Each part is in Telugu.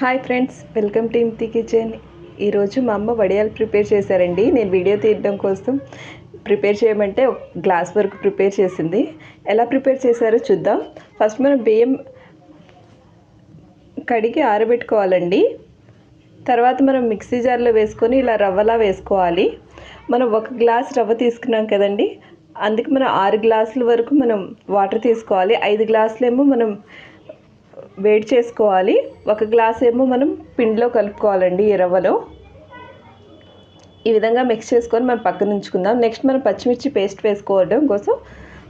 హాయ్ ఫ్రెండ్స్ వెల్కమ్ టు ఇంటి కిచెన్ ఈరోజు మా అమ్మ వడియాలు ప్రిపేర్ చేశారండి. నేను వీడియో తీయడం కోసం ప్రిపేర్ చేయమంటే గ్లాస్ వరకు ప్రిపేర్ చేసింది. ఎలా ప్రిపేర్ చేశారో చూద్దాం. ఫస్ట్ మనం బియ్యం కడిగి ఆరబెట్టుకోవాలండి. తర్వాత మనం మిక్సీ జార్లో వేసుకొని ఇలా రవ్వలా వేసుకోవాలి. మనం ఒక గ్లాస్ రవ్వ తీసుకున్నాం కదండి. అందుకే మనం ఆరు గ్లాసుల వరకు మనం వాటర్ తీసుకోవాలి. ఐదు గ్లాసులేమో మనం వేడి చేసుకోవాలి. ఒక గ్లాస్ ఏమో మనం పిండిలో కలుపుకోవాలండి ఈ రవ్వలో. ఈ విధంగా మిక్స్ చేసుకొని మనం పక్కన ఉంచుకుందాం. నెక్స్ట్ మనం పచ్చిమిర్చి పేస్ట్ వేసుకోవడం కోసం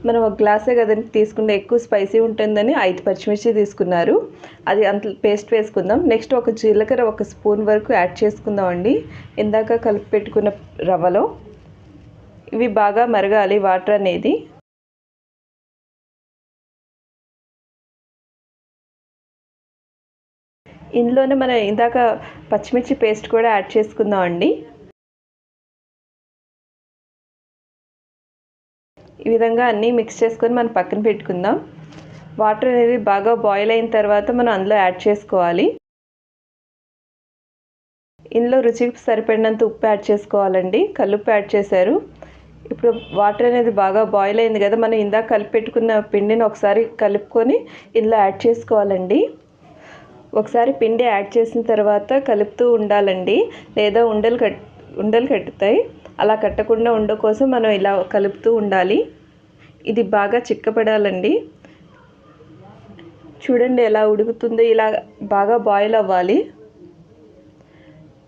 మనం ఒక గ్లాసే కదండి తీసుకుంటే ఎక్కువ స్పైసీ ఉంటుందని ఐదు పచ్చిమిర్చి తీసుకున్నారు. అది అంత పేస్ట్ వేసుకుందాం. నెక్స్ట్ ఒక జీలకర్ర ఒక స్పూన్ వరకు యాడ్ చేసుకుందాం అండి ఇందాక కలిపి పెట్టుకున్న రవ్వలో. ఇవి బాగా మరగాలి వాటర్ అనేది. ఇందులోనే మనం ఇందాక పచ్చిమిర్చి పేస్ట్ కూడా యాడ్ చేసుకుందాం అండి. ఈ విధంగా అన్నీ మిక్స్ చేసుకొని మనం పక్కన పెట్టుకుందాం. వాటర్ అనేది బాగా బాయిల్ అయిన తర్వాత మనం అందులో యాడ్ చేసుకోవాలి. ఇందులో రుచికి సరిపడినంత ఉప్పు యాడ్ చేసుకోవాలండి. కల్లుప్పు యాడ్ చేశారు. ఇప్పుడు వాటర్ అనేది బాగా బాయిల్ అయింది కదా మనం ఇందాక కలిపి పెట్టుకున్న పిండిని ఒకసారి కలుపుకొని ఇందులో యాడ్ చేసుకోవాలండి. ఒకసారి పిండి యాడ్ చేసిన తర్వాత కలుపుతూ ఉండాలండి. లేదా ఉండలు కట్ ఉండలు కట్టుతాయి. అలా కట్టకుండా ఉండ కోసం మనం ఇలా కలుపుతూ ఉండాలి. ఇది బాగా చిక్కపడాలండి. చూడండి ఎలా ఉడుకుతుందో ఇలా బాగా బాయిల్ అవ్వాలి.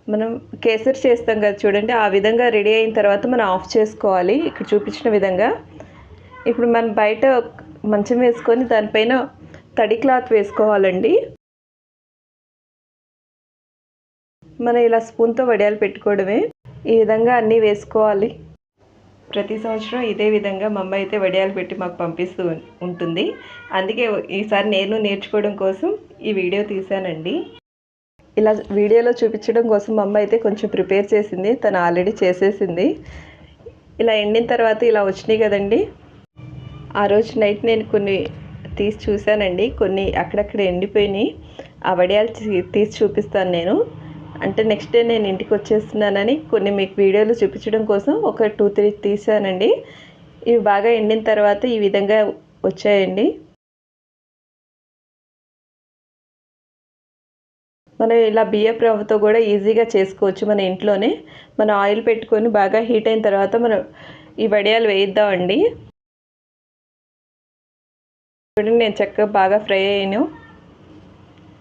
మనం కేసరి చేస్తాం కదా చూడండి ఆ విధంగా రెడీ అయిన తర్వాత మనం ఆఫ్ చేసుకోవాలి. ఇక్కడ చూపించిన విధంగా. ఇప్పుడు మనం బయట మంచం వేసుకొని దానిపైన తడి క్లాత్ వేసుకోవాలండి. మనం ఇలా స్పూన్తో వడియాలు పెట్టుకోవడమే. ఈ విధంగా అన్నీ వేసుకోవాలి. ప్రతి సంవత్సరం ఇదే విధంగా మా అమ్మ అయితే వడియాలు పెట్టి మాకు పంపిస్తూ ఉంటుంది. అందుకే ఈసారి నేను నేర్చుకోవడం కోసం ఈ వీడియో తీశానండి. ఇలా వీడియోలో చూపించడం కోసం మా అమ్మ అయితే కొంచెం ప్రిపేర్ చేసింది. తను ఆల్రెడీ చేసేసింది. ఇలా ఎండిన తర్వాత ఇలా వచ్చినాయి కదండి. ఆ రోజు నైట్ నేను కొన్ని తీసి చూశానండి. కొన్ని అక్కడక్కడ ఎండిపోయినాయి. ఆ వడియాలు తీసి చూపిస్తాను నేను. అంటే నెక్స్ట్ డే నేను ఇంటికి వచ్చేస్తున్నానని కొన్ని మీకు వీడియోలు చూపించడం కోసం ఒక టూ త్రీ తీసానండి ఇవి బాగా ఎండిన తర్వాత ఈ విధంగా వచ్చాయండి. మనం ఇలా బియ్యం రవ్వతో కూడా ఈజీగా చేసుకోవచ్చు మన ఇంట్లోనే. మనం ఆయిల్ పెట్టుకొని బాగా హీట్ అయిన తర్వాత మనం ఈ వడియాలు వేయిద్దామండి. చూడండి నేను చక్కగా బాగా ఫ్రై అయ్యాను.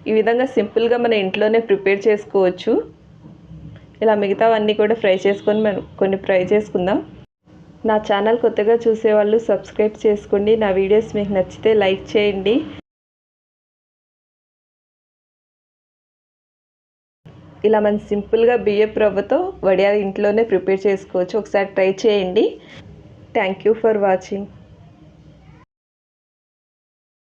ఈ విధంగా సింపుల్గా మన ఇంట్లోనే ప్రిపేర్ చేసుకోవచ్చు. ఇలా మిగతావన్నీ కూడా ఫ్రై చేసుకొని మనం కొన్ని ఫ్రై చేసుకుందాం. నా ఛానల్ కొత్తగా చూసేవాళ్ళు సబ్స్క్రైబ్ చేసుకోండి. నా వీడియోస్ మీకు నచ్చితే లైక్ చేయండి. ఇలా మనం సింపుల్గా బియ్యపు రవ్వతో వడియాలు ఇంట్లోనే ప్రిపేర్ చేసుకోవచ్చు. ఒకసారి ట్రై చేయండి. Thank you for watching.